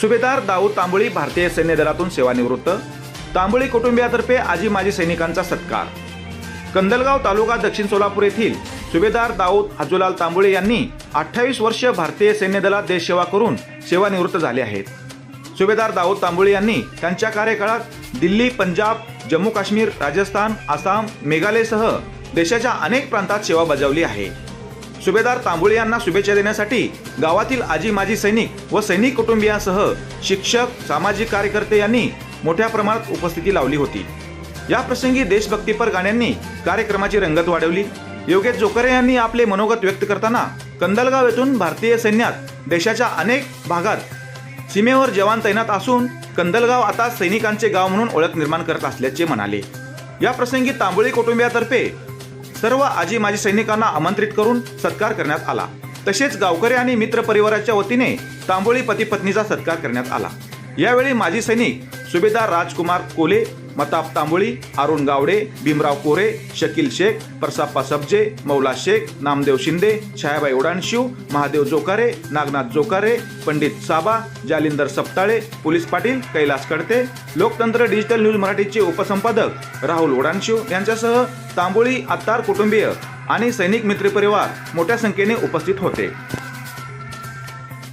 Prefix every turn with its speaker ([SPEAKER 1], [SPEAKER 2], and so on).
[SPEAKER 1] सुभेदार दाऊद तांबोळी भारतीय सैन्य दलातून सेवानिवृत्त. तांबोळी कुटुंबियातर्फे आजी माजी सैनिकांचा सत्कार. कंदलगाव तालुका दक्षिण सोलापूर येथील सुभेदार दाऊद हजूलाल तांबोळे यांनी अठ्ठावीस वर्ष भारतीय सैन्य दलात देशसेवा करून सेवानिवृत्त झाले आहेत. सुभेदार दाऊद तांबोळे यांनी त्यांच्या कार्यकाळात दिल्ली पंजाब जम्मू काश्मीर राजस्थान आसाम मेघालयसह देशाच्या अनेक प्रांतात सेवा बजावली आहे. सुभेदार तांबुळे यांना शुभेच्छा देण्यासाठी गावातील आजी माजी सैनिक व सैनिक कुटुंबियांसह शिक्षक सामाजिक कार्यकर्ते यांनी मोठ्या प्रमाणात उपस्थिती लावली होती. या प्रसंगी देशभक्तीपर गाण्यांनी कार्यक्रमाची रंगत वाढवली. योगेश जोकरे यांनी आपले मनोगत व्यक्त करताना कंदलगाव येथून भारतीय सैन्यात देशाच्या अनेक भागात सीमेवर जवान तैनात असून कंदलगाव आता सैनिकांचे गाव म्हणून ओळख निर्माण करत असल्याचे म्हणाले. या प्रसंगी तांबोळी कुटुंबियातर्फे सर्व आजी माजी सैनिकांना आमंत्रित करून सत्कार करण्यात आला. तसेच गावकरी आणि मित्र परिवाराच्या वतीने तांबोळी पती पत्नीचा सत्कार करण्यात आला. यावेळी माजी सैनिक सुभेदार राजकुमार कोले मताप तांबोळी अरुण गावडे भीमराव कोरे शकील शेख परसाप्पा सबजे मौला Shaikh Namdev Shinde Chhayabai उडाणशिव Mahadev जोकारे Nagnath Jokare Pandit Saba Jalindar Saptale police Patil Kailas Kadte Loktantra digital news मराठीचे उपसंपादक राहुल उडाणशिव यांच्यासह तांबोळी आत्तार कुटुंबीय आणि सैनिक मित्रपरिवार मोठ्या संख्येने उपस्थित होते.